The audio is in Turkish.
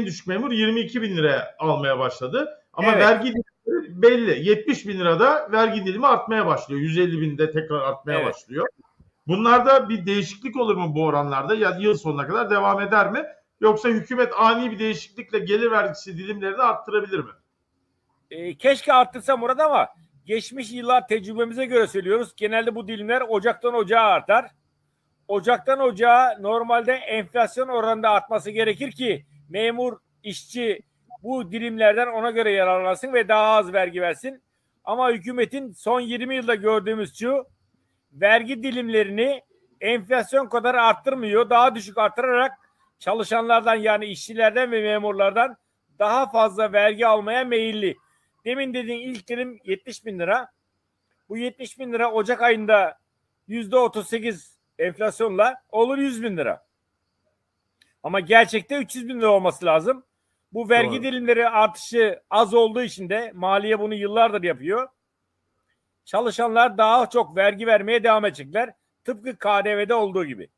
en düşük memur 22 bin lira almaya başladı. Ama Evet. vergi dilimi belli. 70 bin lirada vergi dilimi artmaya başlıyor. 150 binde tekrar artmaya Evet. başlıyor. Bunlarda bir değişiklik olur mu bu oranlarda? Ya yıl sonuna kadar devam eder mi? Yoksa hükümet ani bir değişiklikle gelir vergisi dilimlerini arttırabilir mi? E, keşke arttırsa Murat ama geçmiş yıllar tecrübemize göre söylüyoruz. Genelde bu dilimler Ocak'tan Ocağa artar. Ocaktan Ocağa normalde enflasyon oranında artması gerekir ki memur, işçi bu dilimlerden ona göre yararlansın ve daha az vergi versin. Ama hükümetin son 20 yılda gördüğümüz şu vergi dilimlerini enflasyon kadar arttırmıyor. Daha düşük arttırarak çalışanlardan yani işçilerden ve memurlardan daha fazla vergi almaya meyilli. Demin dediğin ilk dilim 70 bin lira. Bu 70 bin lira Ocak ayında yüzde 38 enflasyonla olur 100 bin lira. Ama gerçekte 300 bin lira olması lazım. Bu vergi Doğru. dilimleri artışı az olduğu için de maliye bunu yıllardır yapıyor. Çalışanlar daha çok vergi vermeye devam edecekler. Tıpkı KDV'de olduğu gibi.